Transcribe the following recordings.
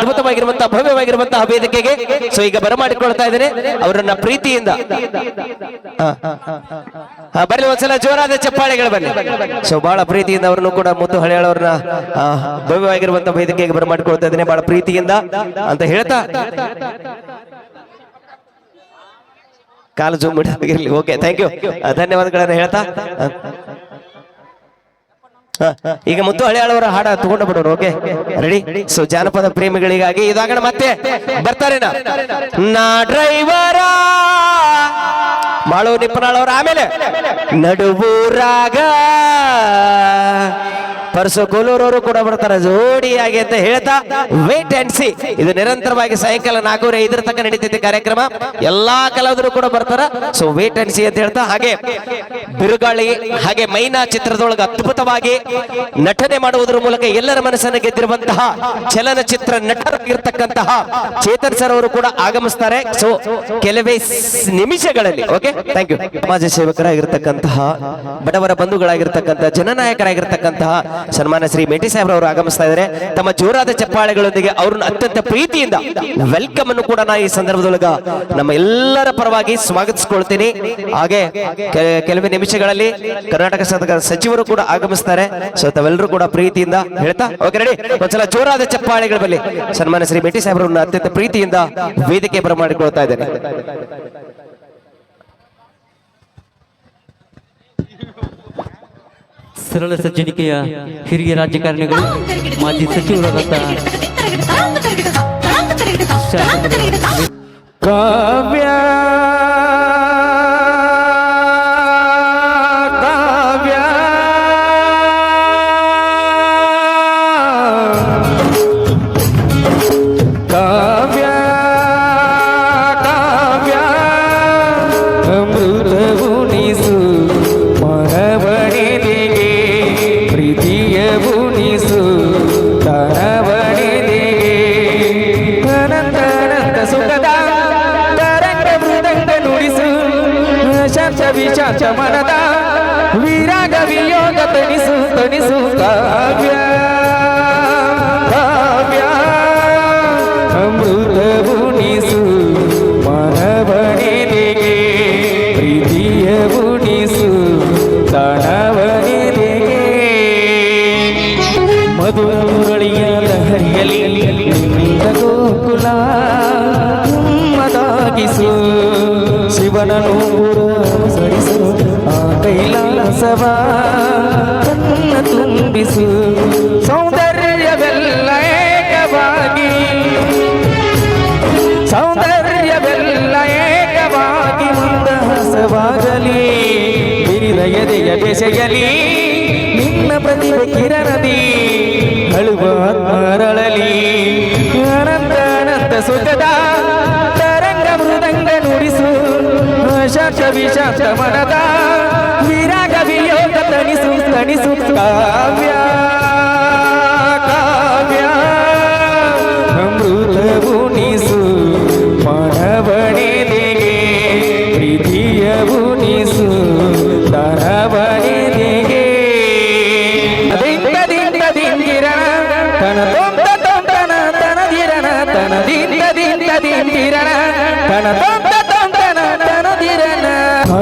ಅದ್ಭುತವಾಗಿರುವಂತಹ ಭವ್ಯವಾಗಿರುವಂತಹ ವೇದಿಕೆಗೆ ಸೊ ಈಗ ಬರಮಾಡಿಕೊಳ್ತಾ ಇದ್ದೇನೆ. ಅವರನ್ನ ಪ್ರೀತಿಯಿಂದ. ಬರಲಿ ಒಂದ್ಸಲ ಜೋರಾದ ಚಪ್ಪಾಳೆಗಳು ಬನ್ನಿ. ಸೊ ಬಹಳ ಪ್ರೀತಿಯಿಂದ ಅವರನ್ನು ಕೂಡ ಮುತ್ತು ಹಳೆಯಳವ್ರನ್ನ ಭವ್ಯವಾಗಿರುವಂತಹ ವೇದಿಕೆಗೆ ಬರಮಾಡಿಕೊಳ್ತಾ ಇದ್ದೇನೆ. ಬಹಳ ಪ್ರೀತಿಯಿಂದ ಅಂತ ಹೇಳ್ತಾ. ಕಾಲು ಜೂಮ್ ಇರಲಿ ಓಕೆ ಥ್ಯಾಂಕ್ ಯು ಧನ್ಯವಾದಗಳನ್ನು ಹೇಳ್ತಾ. ಈಗ ಮುತ್ತು ಹಳೆಯಾಳವರ ಹಾಡ ತಗೊಂಡು ಬಿಡೋರು ಓಕೆ ರೆಡಿ ಸೊ ಜಾನಪದ ಪ್ರೇಮಿಗಳಿಗಾಗಿ ಇದಾಗಣ ಮತ್ತೆ. ಬರ್ತಾರೆ ನಾ ಡ್ರೈವರ ಮಾಳು ನಿಪ್ಪನಾಳವ್ರ ಆಮೇಲೆ. ನಡುವೂರಾಗ ಪರಸು ಕೋಲೂರವರು ಕೂಡ ಬರ್ತಾರೆ. ಜೋಡಿಯಾಗಿ ಅಂತ ಹೇಳ್ತಾ ವೇಟ್ ಅಂಡ್ ಸಿ ಇದು ನಿರಂತರವಾಗಿ ಸಾಯಂಕಾಲ ನಾಲ್ಕೂವರೆ, ಐದರ ತನಕ ನಡೀತೈತಿ ಕಾರ್ಯಕ್ರಮ. ಎಲ್ಲಾ ಕಲಾವಿದರು ಕೂಡ ಬರ್ತಾರ. ಸೊ ವೇಟ್ ಅಂಡ್ ಸಿ ಅಂತ ಹೇಳ್ತಾ ಹಾಗೆ ಬಿರುಗಾಳಿ, ಹಾಗೆ ಮೈನಾ ಚಿತ್ರದೊಳಗೆ ಅದ್ಭುತವಾಗಿ ನಟನೆ ಮಾಡುವುದರ ಮೂಲಕ ಎಲ್ಲರ ಮನಸ್ಸನ್ನು ಗೆದ್ದಿರುವಂತಹ ಚಲನಚಿತ್ರ ನಟರಾಗಿರ್ತಕ್ಕಂತಹ ಚೇತನ್ ಸರ್ ಅವರು ಕೂಡ ಆಗಮಿಸ್ತಾರೆ. ಸೊ ಕೆಲವೇ ನಿಮಿಷಗಳಲ್ಲಿ ಓಕೆ ಥ್ಯಾಂಕ್ ಯು ಸಮಾಜ ಸೇವಕರಾಗಿರ್ತಕ್ಕಂತಹ ಬಡವರ ಬಂಧುಗಳಾಗಿರ್ತಕ್ಕಂತಹ, ಜನನಾಯಕರಾಗಿರ್ತಕ್ಕಂತಹ ಸನ್ಮಾನ ಶ್ರೀ ಮೇಟಿ ಸಾಹೇಬ್ ಅವರು ಆಗಮಿಸ್ತಾ ಇದ್ದಾರೆ. ತಮ್ಮ ಜೋರಾದ ಚಪ್ಪಾಳೆಗಳೊಂದಿಗೆ ಅವ್ರನ್ನ ಅತ್ಯಂತ ಪ್ರೀತಿಯಿಂದ ವೆಲ್ಕಮ್ ಅನ್ನು ಕೂಡ ನಾ ಈ ಸಂದರ್ಭದೊಳಗ ನಮ್ಮ ಎಲ್ಲರ ಪರವಾಗಿ ಸ್ವಾಗತಿಸ್ಕೊಳ್ತೀನಿ. ಹಾಗೆ ಕೆಲವೇ ನಿಮಿಷಗಳಲ್ಲಿ ಕರ್ನಾಟಕ ಸರ್ಕಾರದ ಸಚಿವರು ಕೂಡ ಆಗಮಿಸ್ತಾರೆ. ಸೊ ತಾವೆಲ್ಲರೂ ಕೂಡ ಪ್ರೀತಿಯಿಂದ ಹೇಳ್ತಾ ಓಕೆ ರೆಡಿ ಒಂದ್ಸಲ ಜೋರಾದ ಚಪ್ಪಾಳೆಗಳ ಬಳಿ ಸನ್ಮಾನ ಶ್ರೀ ಮೇಟಿ ಸಾಹೇಬ್ರವ್ರನ್ನ ಅತ್ಯಂತ ಪ್ರೀತಿಯಿಂದ ವೇದಿಕೆ ಬರಮಾಡಿಕೊಳ್ತಾ ಇದ್ದೇನೆ. ಸರಳ ಸಜ್ಜನಿಕೆಯ ಹಿರಿಯ ರಾಜಕಾರಣಿಗಳು ಮಾಜಿ ಸಚಿವರಾದಂಥ ಕಾವ್ಯ ಕಾವ್ಯ ಶಾಂತ ಮನದ ವೀರಾಗ ವಿಯೋಗ ತಣಿಸು ತಣಿಸು ಕಾವ್ಯ. ಸರಿಸು ಆ ಕೈಲಾಸವ ಕನ್ನ ತುಂಬಿಸು ಸೌಂದರ್ಯವೆಲ್ಲ ಏಕವಾಗಿ ಸೌಂದರ್ಯವೆಲ್ಲ ಏಕವಾಗಿ ಮಂದಹಾಸವಾಗಲಿ ಬಿರಿದ ಹಿರಿದಯದೆಯ ಬೆಸೆಯಲಿ ನಿನ್ನ ಪ್ರತಿಭೆ ಕಿರಣದಿ ಅಳುವ ಅರಳಲಿ ಅನಂತ ಅನಂತ ಶಾಂತ ವಿಶಾಂತ ಮನದ ವಿರಾಗ ವಿಯೋಗ ತಣಿಸು ತಣಿಸು ಕಾವ್ಯ ಕಾವ್ಯ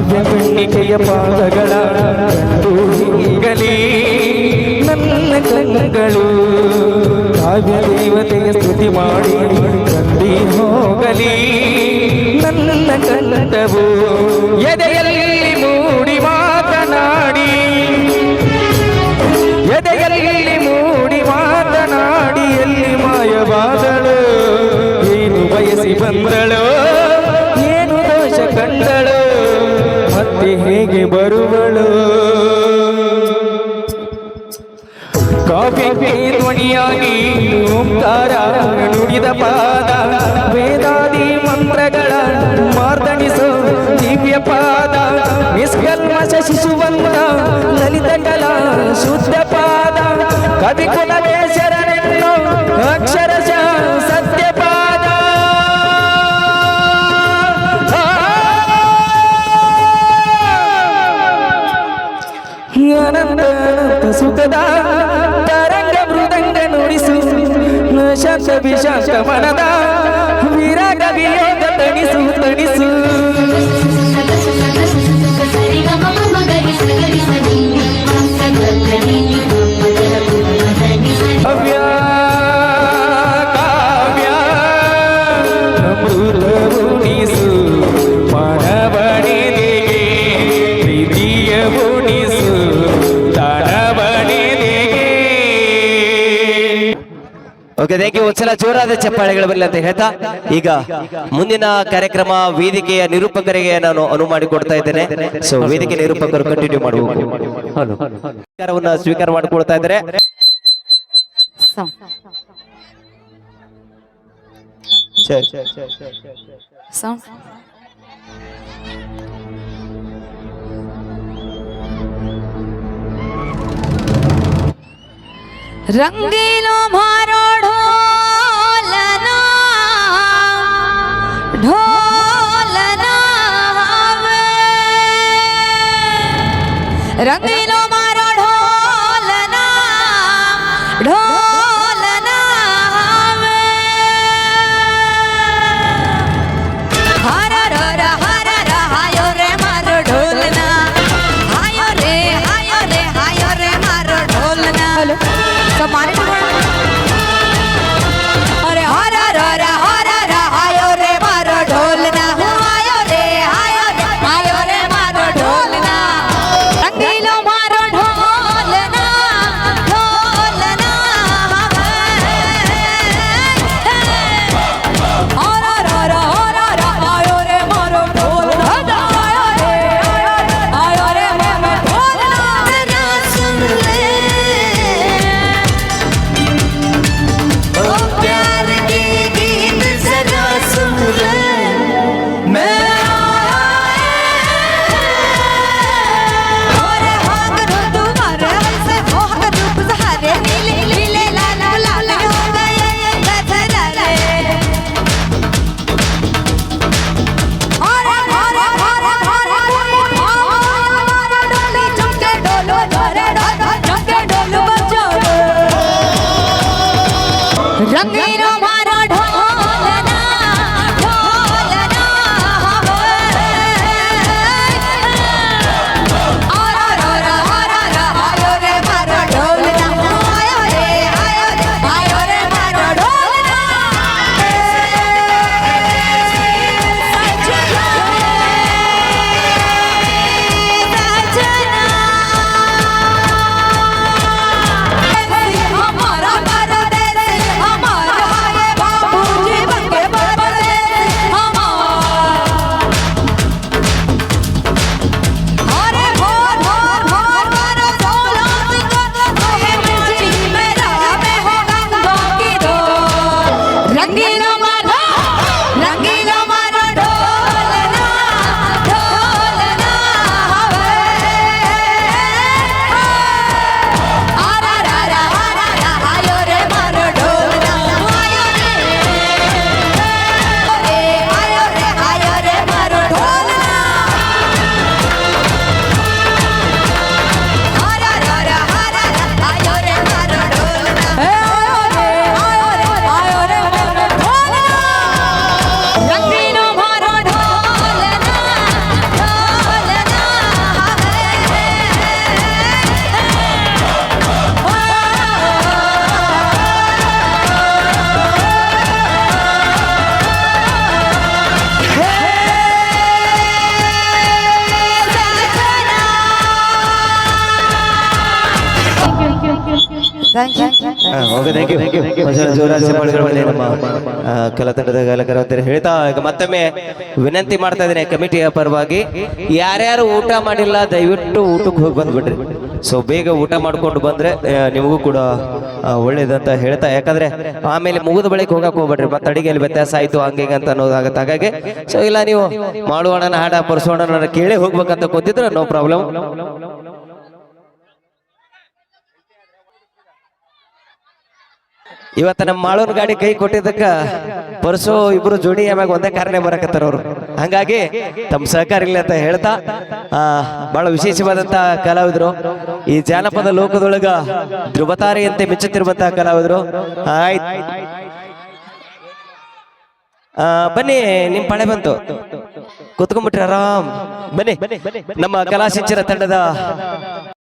ಕಣ್ಣಿಕೆಯ ಪಾದಗಳ ಗಲೀ ನನ್ನ ಕಣ್ಣುಗಳು ಕಾವ್ಯ ದೇವತೆಯ ಸ್ತುತಿ ಮಾಡಿ ಕಂಡಿ ಹೋಗಲಿ. ನನ್ನ ಕಣ್ಣವು ಎದೆಯಲ್ಲಿ ಹೇಗೆ ಬರುವಳು? ಕಾಫಿಗೆ ಧ್ವನಿಯಾಗಿ ಓಂಕಾರ ನುಡಿದ ಪಾದ, ವೇದಾದಿ ಮಂತ್ರಗಳ ಮಾರ್ದಣಿಸು ದಿವ್ಯ ಪಾದ, ನಿಷ್ಕಲ್ಮಶ ಶಿಶುವಂತ ಲಲಿತ ಕಲಾ ಶುದ್ಧ ಪಾದ. ಕವಿ ಕುಲವೇಶ್ವರನೆನ್ನು ಅಕ್ಷರಶಃ 别想像快蛋大 ಓಕೆ ಥ್ಯಾಂಕ್ ಯು ಒಂದ್ಸಲ ಜೋರಾದ ಚಪ್ಪಾಳೆಗಳು ಬರಲಿ ಅಂತ ಹೇಳ್ತಾ ಈಗ ಮುಂದಿನ ಕಾರ್ಯಕ್ರಮ ವೇದಿಕೆಯ ನಿರೂಪಕರಿಗೆ ನಾನು ಅನುವು ಮಾಡಿಕೊಡ್ತಾ ಇದ್ದೇನೆ. ಸೊ ವೇದಿಕೆ ನಿರೂಪಕರು ಕಂಟಿನ್ಯೂ ಮಾಡುವ ಸ್ವೀಕಾರ ಮಾಡಿಕೊಳ್ತಾ ಇದ್ದಾರೆ. ಮಾ રંગીલો મારો ઢોલ ઢોલ You know. ಕಲಾ ತಂಡದ ಗಾಯಕರು ಅಂತ ಹೇಳ್ತಾ ಈಗ ಮತ್ತೊಮ್ಮೆ ವಿನಂತಿ ಮಾಡ್ತಾ ಇದ್ದೀನಿ ಕಮಿಟಿಯ ಪರವಾಗಿ. ಯಾರ್ಯಾರು ಊಟ ಮಾಡಿಲ್ಲ, ದಯವಿಟ್ಟು ಊಟಕ್ಕೆ ಹೋಗಿ ಬಂದ್ಬಿಡ್ರಿ. ಸೊ ಬೇಗ ಊಟ ಮಾಡ್ಕೊಂಡು ಬಂದ್ರೆ ನಿಮಗೂ ಕೂಡ ಒಳ್ಳೇದಂತ ಹೇಳ್ತಾ. ಯಾಕಂದ್ರೆ, ಆಮೇಲೆ ಮುಗಿದ ಬಳಿಕ ಹೋಗಕ್ ಹೋಗ್ಬಿಡ್ರಿ. ಮತ್ತೆ ಅಡಿಗೆಯಲ್ಲಿ ವ್ಯತ್ಯಾಸ ಆಯ್ತು, ಹಂಗೆ ಅಂತ ಅನ್ನೋದಾಗತ್ತೆ. ಹಾಗಾಗಿ ಸೊ ಇಲ್ಲ ನೀವು ಮಾಡುವಣ್ಣನ ಹಾಡ ಪರ್ಸೋಣ ಕೇಳಿ ಹೋಗ್ಬೇಕಂತ ಗೊತ್ತಿದ್ರೆ ನೋ ಪ್ರಾಬ್ಲಮ್ ಇವತ್ತ ನಮ್ಮ ಮಾಳೂನ್ ಗಾಡಿ ಕೈ ಕೊಟ್ಟಿದ್ದಕ್ಕ ಪರಸೋ ಇಬ್ರು ಜೋಡಿ ಆಮ್ಯಾಗ ಒಂದೇ ಕಾರಣ ಬರಕತ್ತಾರ ಅವರು. ಹಂಗಾಗಿ ತಮ್ಮ ಸಹಕಾರ ಇಲ್ಲ ಅಂತ ಹೇಳ್ತಾ, ಆ, ಬಹಳ ವಿಶೇಷವಾದಂತ ಕಲಾವಿದ್ರು. ಈ ಜಾನಪದ ಲೋಕದೊಳಗ ಧ್ರುವತಾರೆಯಂತೆ ಮೆಚ್ಚುತ್ತಿರುವಂತಹ ಕಲಾವಿದ್ರು. ಆಯ್ತು. ಆ, ಬನ್ನಿ, ನಿಮ್ ಪಳೆ ಬಂತು. ಕುತ್ಕೊಂಡ್ಬಿಟ್ರಿ ಆರಾಮ್. ಬನ್ನಿ, ನಮ್ಮ ಕಲಾಶಿಂಚನ ತಂಡದ